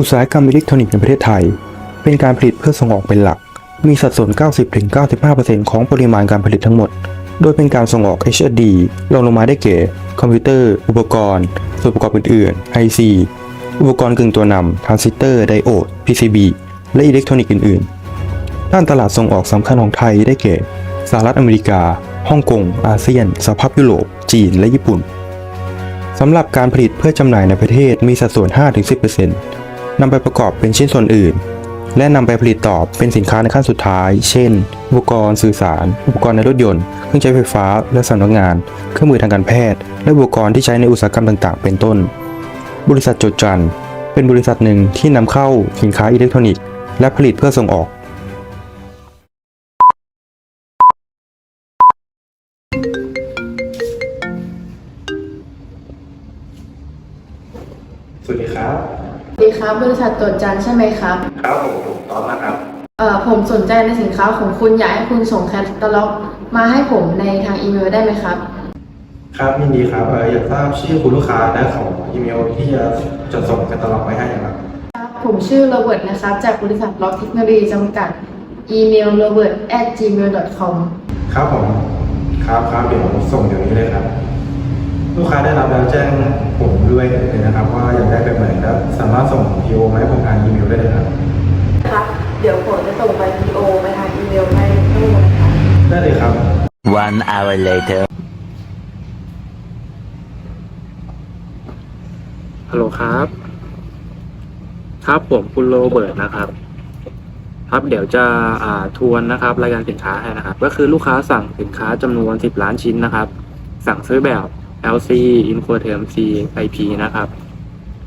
อุตสาหกรรมอิเล็กทรอนิกส์ในประเทศไทย เป็นการผลิตเพื่อส่งออกเป็นหลัก มีสัดส่วน 90-95%ของปริมาณการผลิตทั้งหมด โดยเป็นการส่งออก HDD รองลงมาได้แก่ คอมพิวเตอร์ อุปกรณ์ ส่วนประกอบอื่นๆ IC อุปกรณ์กึ่งตัวนำทรานซิสเตอร์ ไดโอด PCB และอิเล็กทรอนิกส์อื่นๆ ด้านตลาดส่งออกสำคัญของไทยได้แก่สหรัฐอเมริกา ฮ่องกง อาเซียน สหภาพยุโรป จีน และญี่ปุ่น สำหรับการผลิตเพื่อจำหน่ายในประเทศมีสัดส่วน 5-10% นำไปประกอบเป็นชิ้นส่วนอื่น และนำไปผลิตต่อเป็นสินค้าในขั้นสุดท้าย เช่น อุปกรณ์สื่อสาร อุปกรณ์ในรถยนต์ เครื่องใช้ไฟฟ้า และสำนักงาน เครื่องมือทางการแพทย์ และอุปกรณ์ที่ใช้ในอุตสาหกรรมต่างๆ เป็นต้น บริษัทจดจันทร์เป็นบริษัทหนึ่งที่นำเข้าสินค้าอิเล็กทรอนิกส์ และผลิตเพื่อส่งออกสวัสดีครับ ดีครับ บริษัทตรวจจันทร์ใช่ไหมครับ ครับผมถูกต้องนะครับ เอ่อผมสนใจในสินค้าของคุณอยากให้คุณส่งแคตตาล็อกมาให้ผมในทางอีเมลได้ไหมครับ ครับยินดีครับเอ่ออยากทราบชื่อคุณลูกค้าและของอีเมลที่จะจะส่งแคตตาล็อกไว้ให้นะครับผมชื่อโรเบิร์ตนะครับ จากบริษัทล็อกเทคโนโลยีจำกัด อีเมล robert at gmail com ครับผม ครับครับเดี๋ยวส่งเดี๋ยวนี้เลยครับ ลูกค้าได้รับแล้วแจ้งผมด้วยเลยนะครับ ว่าอยากได้แบบไหนแล้วสามารถส่ง PO มาให้ผมทางอีเมลได้เลยครับครับเดี๋ยวผมจะส่งไป PO ไปทางอีเมลให้ทั้งหมดนะครับได้เลยครับ One hour later. ฮัลโหลครับ ครับผมคุณโรเบิร์ตนะครับ ครับเดี๋ยวจะอ่าทวนนะครับ รายการสินค้าให้นะครับ ก็คือลูกค้าสั่งสินค้าจำนวน 10 ล้านชิ้นนะครับ สั่งซื้อแบบ LC Incoterm C IP นะครับ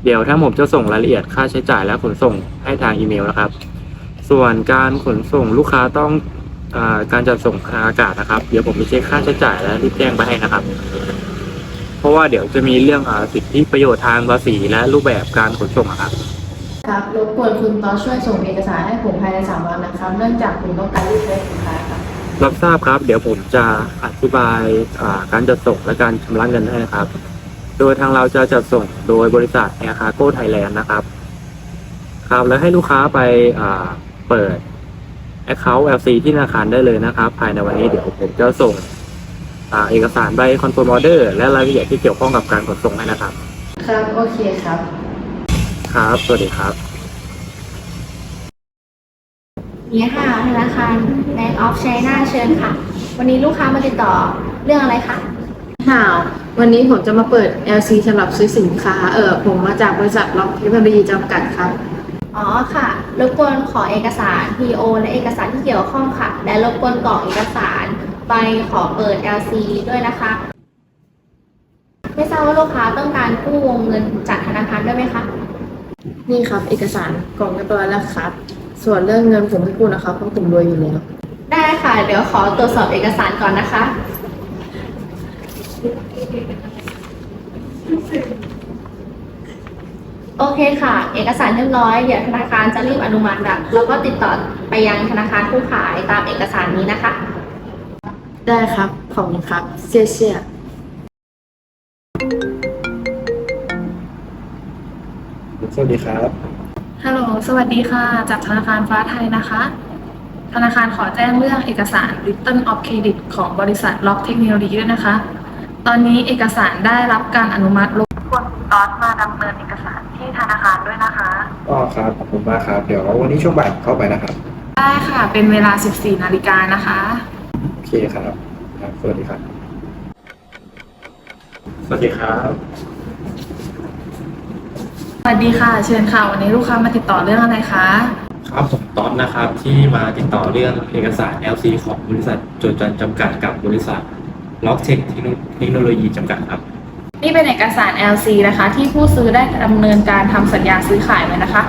เดี๋ยวถ้าผมจะส่งรายละเอียดค่าใช้จ่ายและขนส่งให้ทางอีเมลนะครับ ส่วนการขนส่งลูกค้าต้องอการจัดส่งทางอากาศนะครับ เดี๋ยวผมจะเช็คค่าใช้จ่ายและรีบแจ้งไปให้นะครับ เพราะว่าเดี๋ยวจะมีเรื่องอสิทธิประโยชน์ทางภาษีและรูปแบบการขนส่งอะครับครับรบกวนคุณตอช่วยส่งเอกสารให้ผมภายใน3วันนะครับ เนื่องจากผมต้องการรีบใช้สินค้าครับ รับทราบครับ เดี๋ยวผมจะอธิบายอ่าการจัดส่งและการชำระเงินให้นะครับ โดยทางเราจะจัดส่งโดยบริษัท Air Cargo Thailand นะครับ ครับ แล้วให้ลูกค้าไปอ่าเปิด Account LC ที่ธนาคารได้เลยนะครับ ภายในวันนี้เดี๋ยวผมจะส่งอ่าเอกสารใบ Confirm Order และรายละเอียดที่เกี่ยวข้องกับการขนส่งให้นะครับ ครับ โอเคครับ ครับ สวัสดีครับ นี่ค่ะธนาคาร Bank of China เชิญค่ะ วันนี้ลูกค้ามาติดต่อเรื่องอะไรคะข่าววันนี้ผมจะมาเปิด LC สำหรับซื้อสินค้า เออผมมาจากบริษัทล็อกเทคโนโลยีจำกัดครับ อ๋อค่ะ รบกวนขอเอกสาร PO และเอกสารที่เกี่ยวข้องค่ะ และรบกวนกรอกเอกสารไปขอเปิด LC ด้วยนะคะ ไม่ทราบว่าลูกค้าต้องการกู้วงเงินจากธนาคารด้วยไหมคะ นี่ครับ เอกสารกล่องเรียบร้อยแล้วครับ ส่วนเรื่องเงินผมไม่พูดนะครับเพราะผมรวยอยู่แล้ว ได้ค่ะ เดี๋ยวขอตรวจสอบเอกสารก่อนนะคะ โอเคค่ะ เอกสารเรียบร้อย เดี๋ยวธนาคารจะรีบอนุมัติแล้วแล้วก็ติดต่อไปยังธนาคารผู้ขายตามเอกสารนี้นะคะ ได้ครับ ขอบคุณครับเชี่ยเชี่ยสวัสดีครับ ฮัลโหล สวัสดีค่ะ จากธนาคารฟ้าไทยนะคะ ธนาคารขอแจ้งเรื่องเอกสาร Return of Credit ของบริษัท Lock Technology ด้วยนะคะ ตอนนี้เอกสารได้รับการอนุมัติรบกวนคุณตอสมาดำเนินเอกสารที่ธนาคารด้วยนะคะก็ครับ ขอบคุณมากครับ เดี๋ยววันนี้ช่วงบ่ายเข้าไปนะครับ ได้ค่ะ เป็นเวลา 14 นาฬิกานะคะ โอเคครับครับ สวัสดีครับ สวัสดีครับส วัสดีค่ะ เชิญค่ะ วันนี้ลูกค้ามาติดต่อเรื่องอะไรคะ ครับผมต๊อดนะครับที่มาติดต่อเรื่องเอกสาร LC ของบริษัทโจทย์จันทร์จำกัดกับบริษัทล็อกเทคเทคโนโลยีจำกัดครับ นี่เป็นเอกสาร LC นะคะ ที่ผู้ซื้อได้ดำเนินการทำสัญญาซื้อขายไว้นะคะ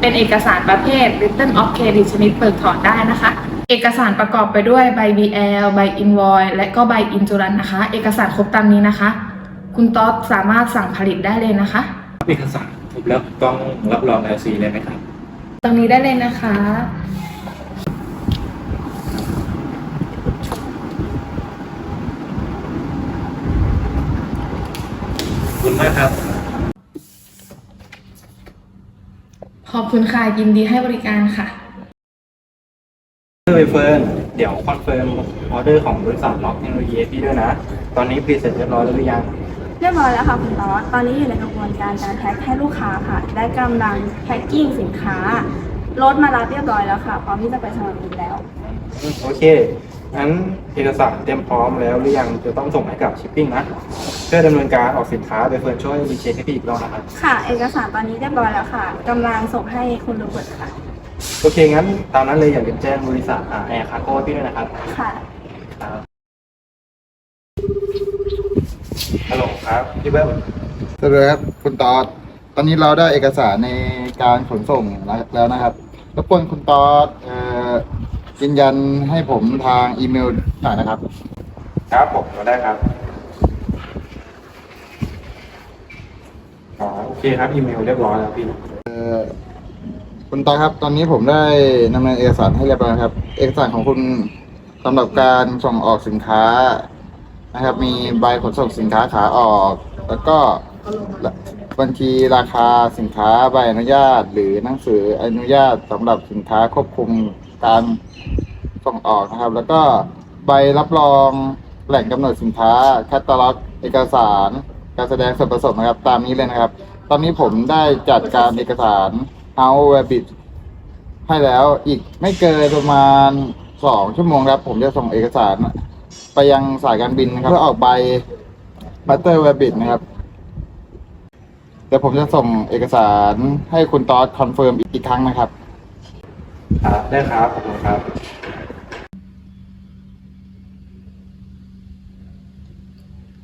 เป็นเอกสารประเภท Return of Credit ชนิดเปิดถอนได้นะคะ เอกสารประกอบไปด้วยใบ BL ใบ Invoice และก็ใบ Insurance นะคะ เอกสารครบตามนี้นะคะ คุณต๊อดสามารถสั่งผลิตได้เลยนะคะ เอกสารครบ แล้วต้องรับรอง LC เลยไหมครับ ตรงนี้ได้เลยนะคะ ขอบคุณมากครับพอบคุณค่ะ ยินดีให้บริการค่ะเออเฟิร์นเดี๋ยวคอนเฟิร์มออเดอร์ของบริษัทล็อกเทคโนโลยีพี่ด้วยนะ ตอนนี้พรีเสร็จเรียบร้อยแล้วหรือยัง เรียบร้อยแล้วค่ะคุณตอสตอนนี้อยู่ในกระบวนการการแพ็คให้ลูกค้าค่ะ ได้กำลังแพ็คกิ้งสินค้ารถมารับเรียบร้อยแล้วค่ะ พร้อมที่จะไปสนามบินแล้ว โอเค งั้นเอกสารเตรียมพร้อมแล้วหรือยังจะต้องส่งให้กับชิปปิ้งนะ เพื่อดำเนินการออกสินค้าไปเฟิร์นช่วยรีเช็คให้พี่อีกรอบนะครับ ค่ะ เอกสารตอนนี้เรียบร้อยแล้วค่ะกำลังส่งให้คุณโรเบิร์ตค่ะ โอเค งั้นตามนั้นเลยอย่าลืมแจ้งบริษัทแอร์คาร์โก้พี่ด้วยนะครับ ค่ะ ครับฮัลโหล ครับพี่เบิ้มสวัสดีครับคุณตอดตอนนี้เราได้เอกสารในการขนส่งแล้วนะครับรบกวนคุณตอดเอ่อยืนยันให้ผมทางอีเมลหน่อยนะครับ ครับผมก็ได้ครับอ๋อโอเคครับอีเมลเรียบร้อยแล้วพี่คุณตอดครับ ตอนนี้ผมได้นำเนินเอกสารให้เรียบร้อยครับ เอกสารของคุณสำหรับการส่งออกสินค้า นะครับ มีใบขนส่งสินค้าขาออก แล้วก็บัญชีราคาสินค้าใบอนุญาต หรือหนังสืออนุญาตสำหรับสินค้าควบคุมการส่งออกนะครับ แล้วก็ใบรับรองแหล่งกำเนิดสินค้าแคตตาล็อก เอกสาร การแสดงส่วนผสมนะครับ ตามนี้เลยนะครับ ตอนนี้ผมได้จัดการเอกสาร House Rabbit ให้แล้วอีกไม่เกินประมาณสองชั่วโมงครับ ผมจะส่งเอกสาร ไปยังสายการบินนะครับเพื่อออกใบ Master Rabbit นะครับ เดี๋ยวผมจะส่งเอกสารให้คุณตอสคอนเฟิร์มอีกครั้งนะครับครับได้ครับขอบคุณครับ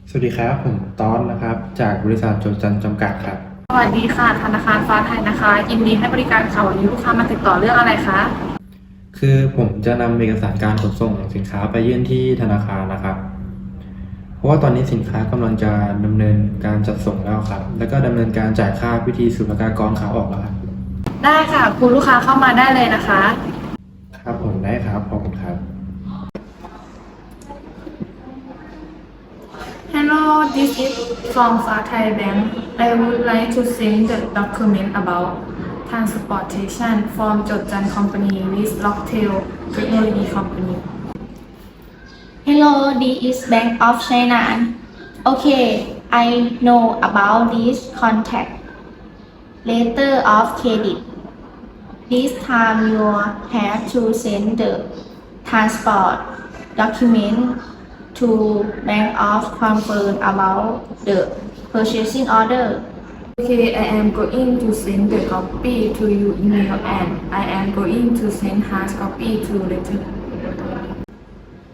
สวัสดีครับ ผมต้อนนะครับ จากบริษัทโจจันจำกัดครับ สวัสดีค่ะธนาคารฟ้าไทยนะคะ ยินดีให้บริการค่ะวันนี้ลูกค้ามาติดต่อเรื่องอะไรคะ คือผมจะนำเอกสารการขนส่งสินค้าไปยื่นที่ธนาคารนะครับ เพราะว่าตอนนี้สินค้ากำลังจะดำเนินการจัดส่งแล้วครับ แล้วก็ดำเนินการจ่ายค่าพิธีศุลกากรขาออกแล้วครับได้ค่ะ คุณลูกค้าเข้ามาได้เลยนะคะ ครับผมได้ครับขอบคุณครับ Hello, this is from Far Thai Bank. I would like to send the document about transportation from Jotjan Company with Locktail Technology Company. Hello this is Bank of China Okay I know about this contact letter of credit This time you have to send the transport document to Bank of confirm about the purchasing order. Okay, I am going to send the copy to you email and I am going to send hard copy to later.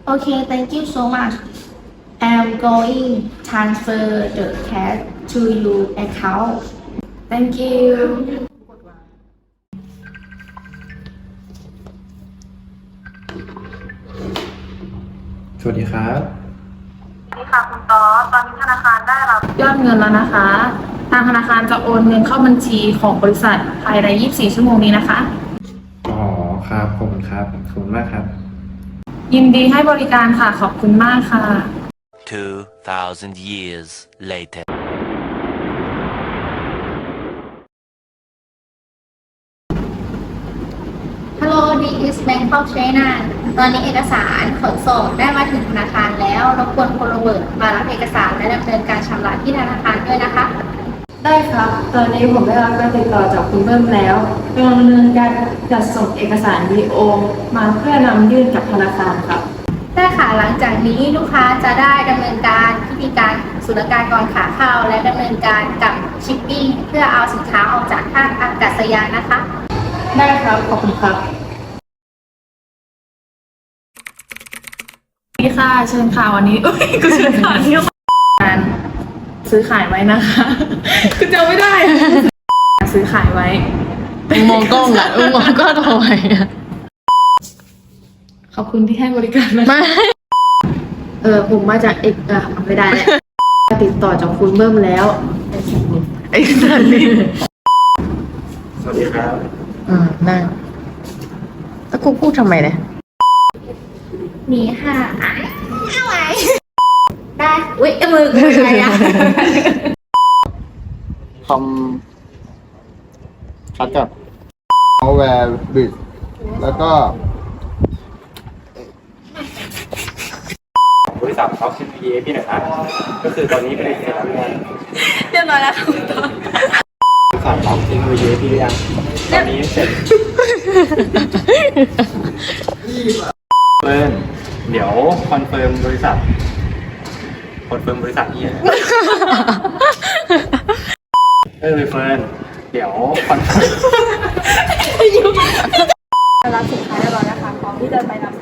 Okay, thank you so much. I am going transfer the cash to your account. Thank you. สวัสดีครับ นี่ค่ะคุณตอตอนนี้ธนาคารได้รับยอดเงินแล้วนะคะ ทางธนาคารจะโอนเงินเข้าบัญชีของบริษัทภายใน 24 ชั่วโมงนี้นะคะ อ๋อครับขอบคุณครับขอบคุณมากครับ ยินดีให้บริการค่ะขอบคุณมากค่ะ 2,000 years later. Hello this is Bank of China ตอนนี้เอกสารขนส่งได้มาถึงธนาคารแล้ว รบกวนคุณโรเบิร์ตมารับเอกสารและดำเนินการชำระที่ธนาคารด้วยนะคะ ได้ครับ ตอนนี้ผมได้รับการติดต่อจากคุณเพิ่มแล้วกำลังดำเนินการจัดส่งเอกสารวีโอ มาเพื่อนำยื่นกับธนาคารครับ ได้ค่ะหลังจากนี้ลูกค้าจะได้ดำเนินการพิธีการศุลกากรขาเข้า และดำเนินการกับชิปปิ้งเพื่อเอาสินค้าออกจากท่าอากาศยานนะคะ ได้ครับ ขอบคุณครับนี่ค่ะ เชิญค่ะวันนี้เอ้ยกูเชิญค่ะที่การ ซื้อขายไว้นะคะกูจำไม่ได้อะซื้อขายไว้มองกล้องอะมองกล้องทำไมอะขอบคุณที่ให้บริการนะไม่เออผมมาจากเอกอะไม่ได้แล้วติดต่อจากคุณเบิ้มแล้วไอ้สันนี่สวัสดีครับอ่านั่งแล้วกูพูดทำไมเนี่ยมีค่ะเอา ไว้ได้อุ๊ยมือกูเป็นอะไรอะคอมคัดกับเอาแวร์บิดแล้วก็บริษัทเขาคิดวีเอพี่หน่อยนะก็คือตอนนี้ผลิตเสร็จแล้วเนี่ยเรียบร้อยแล้วค่ะคุณตอสบริษัทเขาคิดวีเอพี่หรือยังตอนนี้เสร็จเฟิร์นเดี๋ยวคอนเฟิร์มบริษัท คอนเฟิร์มบริษัทนี่เออเฟิร์นเดี๋ยวคอนเฟิร์มรับสินค้าเรียบร้อยแล้วค่ะพร้อมที่จะไปนำ